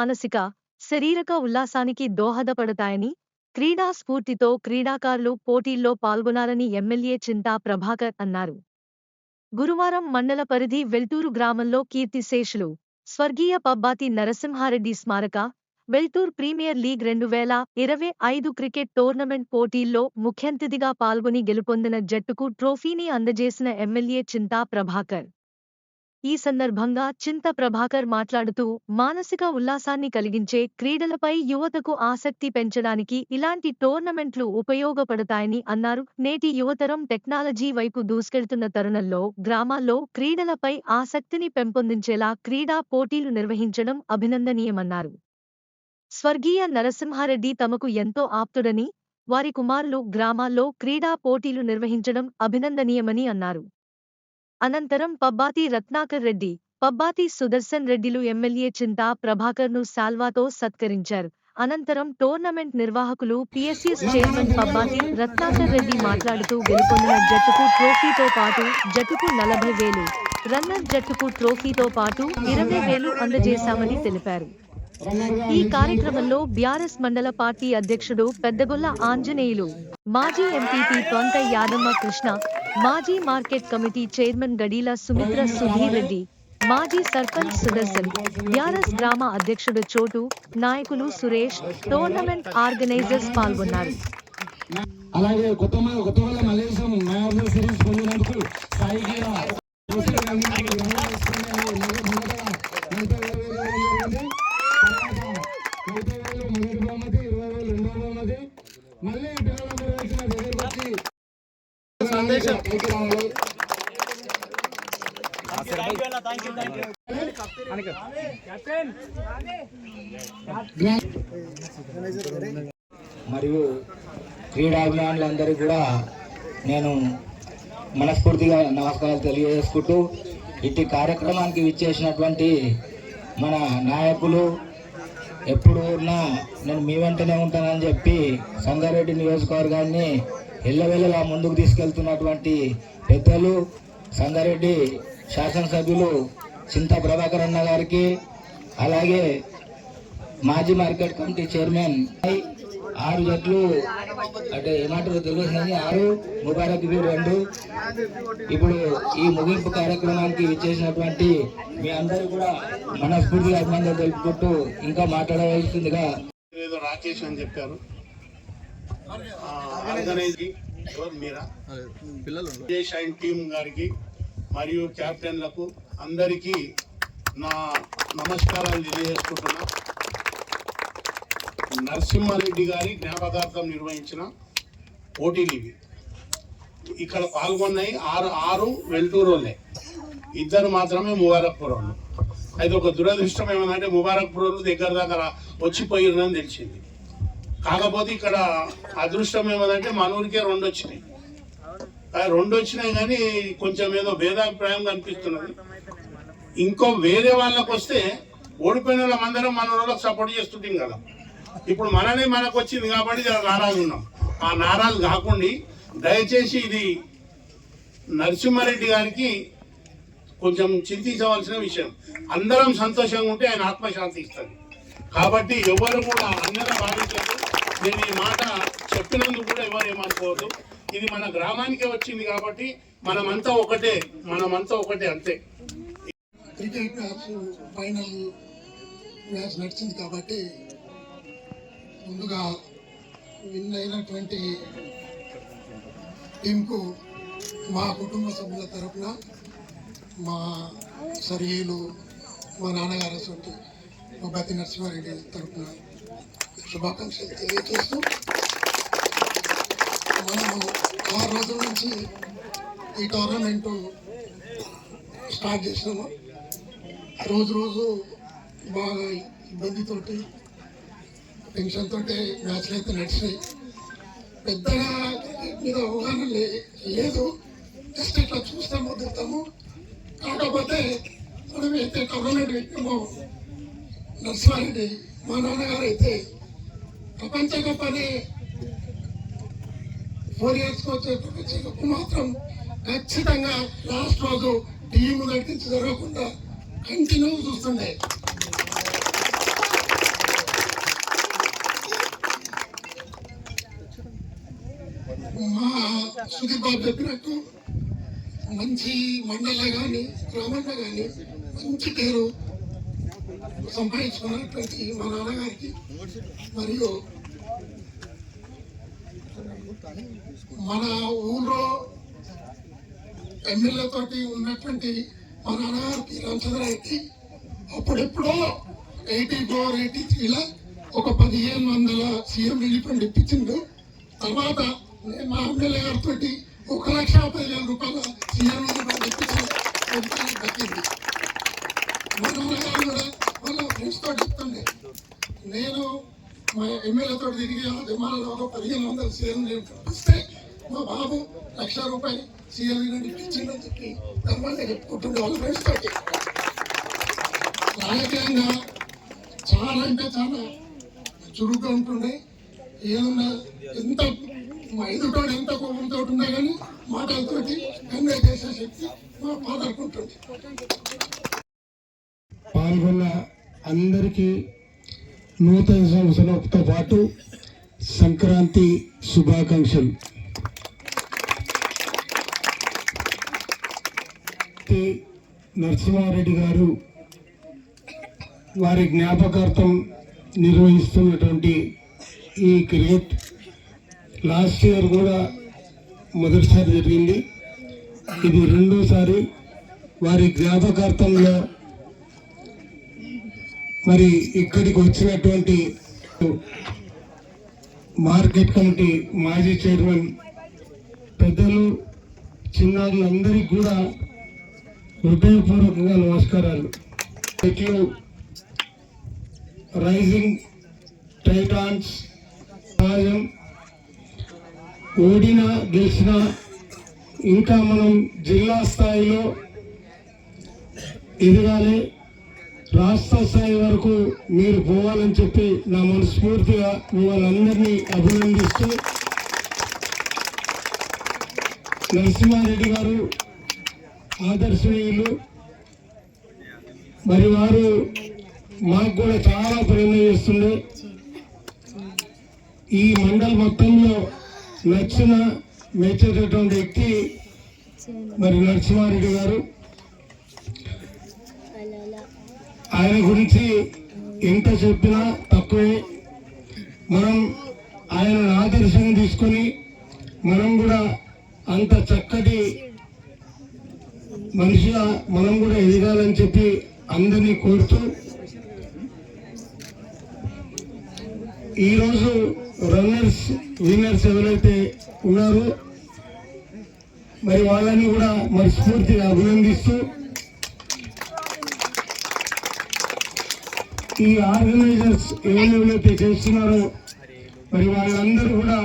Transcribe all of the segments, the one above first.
మానసిక శరీరక ఉల్లాసానికి దోహదపడతాయని క్రీడా స్ఫూర్తితో క్రీడాకారులు పోటీల్లో పాల్గొనాలని ఎమ్మెల్యే చింతా ప్రభాకర్ అన్నారు. గురువారం మండల పరిధి వెల్టూరు గ్రామంలో కీర్తిశేషులు స్వర్గీయ పబ్బాతి నరసింహారెడ్డి స్మారక వెల్టూర్ ప్రీమియర్ లీగ్ రెండు వేల ఇరవై ఐదు క్రికెట్ టోర్నమెంట్ పోటీల్లో ముఖ్యంతిథిగా పాల్గొని గెలుపొందిన జట్టుకు ట్రోఫీని అందజేసిన ఎమ్మెల్యే చింతా ప్రభాకర్. ఈ సందర్భంగా చింత ప్రభాకర్ మాట్లాడుతూ మానసిక ఉల్లాసాన్ని కలిగించే క్రీడలపై యువతకు ఆసక్తి పెంచడానికి ఇలాంటి టోర్నమెంట్లు ఉపయోగపడతాయని అన్నారు. నేటి యువతరం టెక్నాలజీ వైపు దూసుకెళ్తున్న తరుణంలో గ్రామాల్లో క్రీడలపై ఆసక్తిని పెంపొందించేలా క్రీడా పోటీలు నిర్వహించడం అభినందనీయమన్నారు. స్వర్గీయ నరసింహారెడ్డి తమకు ఎంతో ఆప్తుడని వారి కుమారులు గ్రామాల్లో క్రీడా పోటీలు నిర్వహించడం అభినందనీయమని అన్నారు. అనంతరం పబ్బాతి రత్నాకర్ రెడ్డి పబ్బాతి సుదర్శన్ రెడ్డిలు ఎమ్మెల్యే చింతా ప్రభాకర్ను సాల్వాతో సత్కరించారు. అనంతరం టోర్నమెంట్ నిర్వాహకులు పిఎస్సిఎస్ చైర్మన్ పబ్బాతి రత్నాకర్ రెడ్డి మాట్లాడుతూ గెలుపొందిన జట్టుకు ట్రోఫీతో పాటు జట్టుకు నలభై వేలు రన్నర్ జట్టుకు ట్రోఫీతో పాటు ఇరవై వేలు అందజేశామని తెలిపారు. ఈ కార్యక్రమంలో బిఆర్ఎస్ మండల పార్టీ అధ్యక్షుడు పెద్దగొల్ల ఆంజనేయులు మాజీ ఎంపీపీ తొంత యాదమ్మ కృష్ణ మాజీ market committee chairman Gadila Sumitra Sudhir Reddy మాజీ సర్పంచ్ సుదర్శన్ యారస్ గ్రామ అధ్యక్షుడు చోటు నాయకులు సురేష్ టోర్నమెంట్ ఆర్గనైజర్స్ పాల్గొన్నారు. అలాగే కొత్త కొత్త వల్ల సిరీస్ పొందినందుకు పైకి మరియు క్రీడాభిమానులందరూ కూడా నేను మనస్ఫూర్తిగా నమస్కారాలు తెలియజేసుకుంటూ ఇట్టి కార్యక్రమానికి విచ్చేసినటువంటి మన నాయకులు ఎప్పుడు ఉన్నా నేను మీ వెంటనే ఉంటానని చెప్పి సంగారెడ్డి నియోజకవర్గాన్ని ఎల్లవెల్లలా ముందుకు తీసుకెళ్తున్నటువంటి పెద్దలు సంగారెడ్డి శాసనసభ్యులు చింత ప్రభాకర్ అన్న గారికి అలాగే మాజీ మార్కెట్ కమిటీ చైర్మన్ ఆరు జట్లు అంటే ఏమంటారో తెలుస్తుంది ఆరు ముబారక్ రెండు. ఇప్పుడు ఈ ముగింపు కార్యక్రమానికి విచ్చేసినటువంటి మీ అందరూ కూడా మనస్ఫూర్తిగా అభినందనలు తెలుపుకుంటూ ఇంకా మాట్లాడవలసిందిగా రాకేష్ అని చెప్పారు. ఆర్గనైజ్ ఎవరు? మీరా? విజయ్ షైన్ టీం గారికి మరియు కెప్టెన్లకు అందరికీ నా నమస్కారాలు తెలియజేసుకుంటున్నా. నరసింహారెడ్డి గారి జ్ఞాపకార్థం నిర్వహించిన పోటీలు ఇవి. ఇక్కడ పాల్గొన్నాయి ఆరు ఆరు వెల్టూరు వాళ్ళే ఇద్దరు మాత్రమే ముబారక్పూర్ వాళ్ళు. అయితే ఒక దురదృష్టం ఏమంటే ముబారక్పూర్ వాళ్ళు దగ్గర దగ్గర వచ్చిపోయిరని తెలిసింది. కాకపోతే ఇక్కడ అదృష్టం ఏమంటే మన ఊరికే రెండు వచ్చినాయి. రెండు వచ్చినాయి కానీ కొంచెం ఏదో భేదాభిప్రాయం కనిపిస్తున్నది. ఇంకో వేరే వాళ్ళకి వస్తే ఓడిపోయిన వాళ్ళందరం మన వాళ్ళకి సపోర్ట్ చేస్తుంటాం కదా. ఇప్పుడు మననే మనకు వచ్చింది కాబట్టి నారాజు ఉన్నాం. ఆ నారాజు కాకుండా దయచేసి ఇది నరసింహారెడ్డి గారికి కొంచెం చింతించవలసిన విషయం. అందరం సంతోషంగా ఉంటే ఆయన ఆత్మశాంతి ఇస్తుంది కాబట్టి ఎవరు కూడా అందరం భావించదు నేను ఈ మాట చెప్పినందుకు కూడా ఎవరు ఏమనుకోవద్దు. ఇది మన గ్రామానికే వచ్చింది కాబట్టి మనమంతా ఒకటే మనమంతా ఒకటే అంతే. క్రికెట్ మ్యాచ్ ఫైనల్ మ్యాచ్ నడిచింది కాబట్టి ముందుగా విన్ అయినటువంటి టీంకు మా కుటుంబ సభ్యుల తరపున మా సరిహీలు మా నాన్నగారు అసలు మా బతి నరసింహారెడ్డి తరపున శుభాకాంక్షలు తెలియజేస్తూ మనము ఆరు రోజుల నుంచి ఈ టోర్నమెంట్ స్టార్ట్ చేసినాము రోజు రోజు బాగా ఇబ్బందితోటి టెన్షన్ తోటి మ్యాచ్లు అయితే నడిచినాయి. పెద్దగా క్రికెట్ మీద అవగాహన లే- లేదు. జస్ట్ ఇట్లా చూస్తాము వదులుతాము కాకపోతే మనం అయితే టోర్నమెంట్ పెట్టామో నర్సింహారెడ్డి మా నాన్నగారు అయితే ప్రపంచ కప్పని ఫోర్ ఇయర్స్ వచ్చే ప్రపంచ కప్ మాత్రం ఖచ్చితంగా లాస్ట్ రోజు టీము నడిపించి జరగకుండా కంటిన్యూ చూస్తుండే. మా సుదీప్ బాబు చెప్పినట్టు మంచి మండల కానీ గ్రామంలో కానీ మంచి పేరు సంపాదించుకున్నటువంటి మా నాన్నగారికి మరియు మన ఊళ్ళో ఎమ్మెల్యే తోటి ఉన్నటువంటి మా నాన్నగారు పి రామచంద్రారెడ్డి అప్పుడెప్పుడో ఎయిటీ ఫోర్ ఎయిటీ త్రీలో ఒక పదిహేను వందల సీఎం రిలీఫ్ ఫండ్ ఇప్పించిండు. తర్వాత నేను మా ఎమ్మెల్యే గారితో ఒక లక్ష పదివేల రూపాయల సీఎం రిలీఫ్ ఫండ్ ఇప్పించిన దక్కింది మా నాన్నగారు కూడా వాళ్ళ కూడా చెప్తుంది. నేను మా ఎమ్మెల్యేతో తిరిగి ఆ విమానంలో ఒక పదిహేను వందల సీఎం నేను ఫండ్ మా బాబు లక్ష రూపాయలు సీఎం రిలీఫ్ ఇప్పించిందని చెప్పి గర్వంగా చెప్పుకుంటుండే వాళ్ళ ఫ్రెండ్స్ తోటి. రాజకీయంగా చాలా అంటే చాలా చురుగ్గా ఉంటుండే. ఏమన్నా ఎంత మా ఎదుటోడు ఎంత కోపంతో ఉన్నా కానీ మాటలతోటి కన్వే చేసే శక్తి మా మాట్లాడుకుంటుంది పాల్గొన్న అందరికీ నూతన సంవత్సరంతో పాటు సంక్రాంతి శుభాకాంక్షలు. నరసింహారెడ్డి గారు వారి జ్ఞాపకార్థం నిర్వహిస్తున్నటువంటి ఈ క్రికెట్ లాస్ట్ ఇయర్ కూడా మొదటిసారి జరిగింది. ఇది రెండోసారి వారి జ్ఞాపకార్థంలో మరి ఇక్కడికి వచ్చినటువంటి మార్కెట్ కమిటీ మాజీ చైర్మన్ పెద్దలు చిన్నారులందరికీ కూడా హృదయపూర్వకంగా నమస్కారాలు. ఇట్లు రైజింగ్ టైటాన్స్ సమాజం ఓడినా గెలిచినా ఇంకా మనం జిల్లా స్థాయిలో ఎదగాలి. రాష్ట్ర స్థాయి వరకు మీరు పోవాలని చెప్పి నా మనస్ఫూర్తిగా మిమ్మల్ని అందరినీ అభినందిస్తూ నరసింహారెడ్డి గారు ఆదర్శనీయులు. మరి వారు మాకు కూడా చాలా ప్రేమ చేస్తుండే. ఈ మండల మొత్తంలో నచ్చిన మెచ్చేటటువంటి వ్యక్తి మరి నరసింహారెడ్డి గారు. ఆయన గురించి ఎంత చెప్పినా తక్కువే. మనం ఆయన ఆదర్శం తీసుకొని మనం కూడా అంత చక్కటి మనిషిగా మనం కూడా ఎదగాలని చెప్పి అందరినీ కోరుతూ ఈరోజు రన్నర్స్ విన్నర్స్ ఎవరైతే ఉన్నారో మరి వాళ్ళని కూడా మరి స్ఫూర్తిగా అభినందిస్తూ ఈ ఆర్గనైజర్స్ ఏమేమైతే చేస్తున్నారో మరి వాళ్ళందరూ కూడా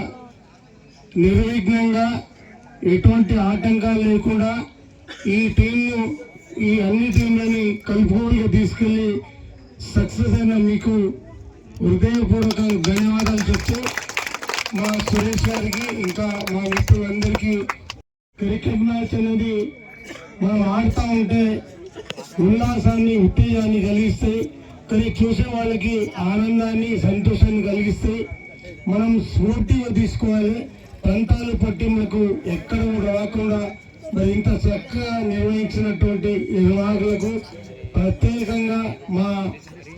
నిర్విఘ్నంగా ఎటువంటి ఆటంకాలు లేకుండా ఈ టీంను ఈ అన్ని టీంలని కలుపుకోలుగా తీసుకెళ్ళి సక్సెస్ అయిన మీకు హృదయపూర్వక ధన్యవాదాలు చెప్తూ మా సురేష్ గారికి ఇంకా మా మిత్రులందరికీ క్రికెట్ మ్యాచ్ అనేది మనం ఆడుతూ ఉంటే ఉల్లాసాన్ని ఉత్తేజాన్ని కలిగిస్తాయి కానీ చూసే వాళ్ళకి ఆనందాన్ని సంతోషాన్ని కలిగిస్తే మనం స్ఫూర్తిగా తీసుకోవాలి. ప్రాంతాల పట్టింపులకు ఎక్కడ రాకుండా మరి ఇంత చక్కగా నిర్వహించినటువంటి నిర్వాహకులకు ప్రత్యేకంగా మా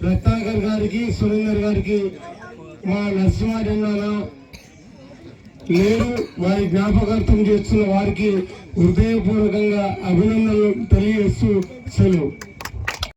రత్నాకర్ గారికి సురేందర్ గారికి మా నరసింహారెడ్డి లేరు వారి జ్ఞాపకార్థం చేస్తున్న వారికి హృదయపూర్వకంగా అభినందనలు తెలియజేస్తూ సెలవు.